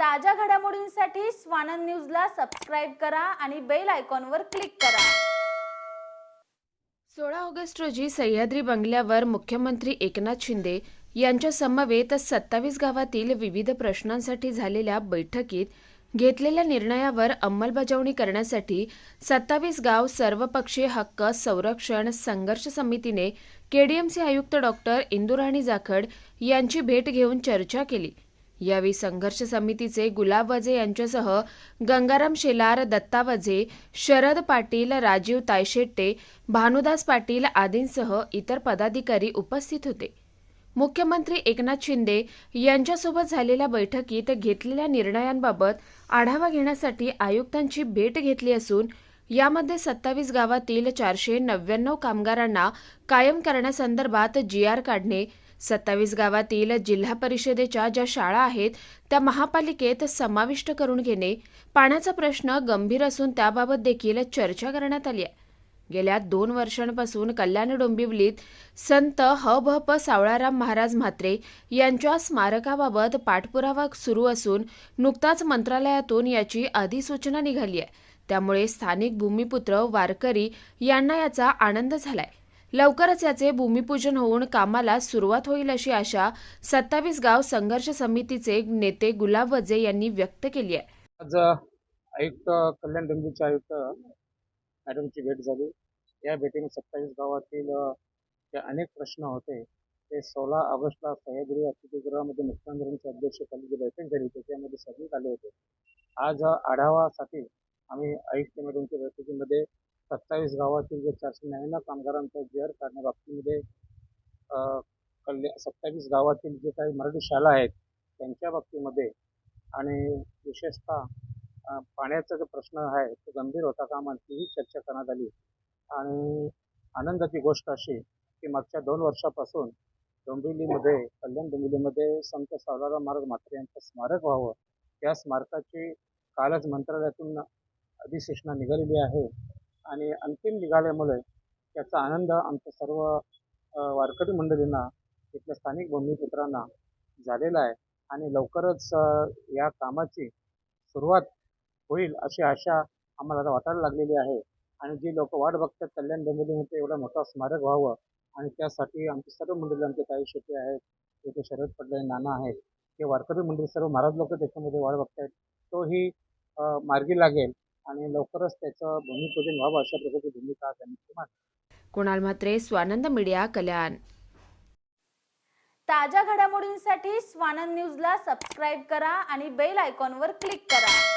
ताज्या घडामोडींसाठी स्वानंद न्यूजला सबस्क्राईब करा आणि बेल आयकॉनवर क्लिक करा. सोळा ऑगस्ट रोजी सह्याद्री बंगल्यावर मुख्यमंत्री एकनाथ शिंदे यांच्या समवेत सत्तावीस गावातील विविध प्रश्नांसाठी झालेल्या बैठकीत घेतलेल्या निर्णयावर अंमलबजावणी करण्यासाठी सत्तावीस गाव सर्वपक्षीय हक्क संरक्षण संघर्ष समितीने केडीएमसी आयुक्त डॉक्टर इंदुराणी जाखड यांची भेट घेऊन चर्चा केली. यावेळी संघर्ष समितीचे गुलाब वजे यांच्यासह गंगाराम शेलार दत्ता वझे शरद पाटील राजीव तायशेट्टे भानुदास पाटील आदींसह इतर पदाधिकारी उपस्थित होते. मुख्यमंत्री एकनाथ शिंदे यांच्यासोबत झालेल्या बैठकीत घेतलेल्या निर्णयांबाबत आढावा घेण्यासाठी आयुक्तांची भेट घेतली असून यामध्ये सत्तावीस गावातील चारशे नव्याण्णव कामगारांना कायम करण्यासंदर्भात जी आर काढणे सत्तावीस गावातील जिल्हा परिषदेच्या ज्या शाळा आहेत त्या महापालिकेत समाविष्ट करून घेणे पाण्याचा प्रश्न गंभीर असून त्याबाबत देखील चर्चा करण्यात आली आहे. गेल्या दोन वर्षांपासून कल्याण डोंबिवलीत संत ह भ प सावळाराम महाराज म्हात्रे यांच्या स्मारकाबाबत पाठपुरावा सुरू असून नुकताच मंत्रालयातून याची अधिसूचना निघाली आहे. त्यामुळे स्थानिक भूमिपुत्र वारकरी यांना याचा आनंद झालाय. लवकरच याचे भूमिपूजन होऊन कामाला सुरुवात होईल अशी आशा सत्तावीस गाव संघर्ष समितीचे नेते गुलाब वजे यांनी व्यक्त केली आहे. आज आयुक्त कल्याण डोंबिवलीचे आयुक्त मॅडमची भेट झाली. या भेटीने सत्तावीस गावातील जे अनेक प्रश्न होते ते सोळा ऑगस्टला सह्याद्री अतिथीगृहामध्ये मुख्यमंत्र्यांच्या अध्यक्षतेखाली जी बैठक झाली त्याच्यामध्ये सबमिट आले होते. आज आढावासाठी आम्ही आयुक्त मॅडमच्या बैठकीमध्ये सत्तावीस गावातील जे चारशे नव्याण्णव कामगारांचा जी करण्याबाबतीमध्ये कल्या सत्तावीस गावातील जे काही मराठी शाळा आहेत त्यांच्या बाबतीमध्ये आणि विशेषतः पाण्याचा जो प्रश्न आहे तो गंभीर होता का म्हणतीही चर्चा करण्यात आली. आणि आनंदाची गोष्ट अशी की मागच्या दोन वर्षापासून डोंबिवलीमध्ये कल्याण डोंबिवलीमध्ये संत सावराराम महाराज म्हात्रे यांचं स्मारक व्हावं. त्या स्मारकाची कालच मंत्रालयातून अधिसूचना निघालेली आहे. आणि अंतिम निघाल्यामुळे त्याचा आनंद आमच्या सर्व वारकरी मंडळींना इथल्या स्थानिक भूमिपुत्रांना झालेला आहे. आणि लवकरच या कामाची सुरुवात होईल अशी आशा आम्हाला आता वाटायला लागलेली आहे. आणि जी लोक वाट बघतात कल्याण डोंबिवलीमध्ये एवढा मोठा स्मारक व्हावं आणि त्यासाठी आमचे सर्व मंडळी आमचे ताई आहेत तिथे शरद पडले नाना आहेत हे वारकरी मंडळी सर्व महाराज लोक त्याच्यामध्ये वाट आहेत तोही मार्गी लागेल. आणि लवकरच त्याचं भूमिपूजन व्हावं अशा प्रकारची भूमिका त्यांनी मांडली कुणाल म्हात्रे स्वानंद मीडिया कल्याण. ताज्या घडामोडींसाठी स्वानंद न्यूजला सबस्क्राईब करा आणि बेल आयकॉनवर क्लिक करा.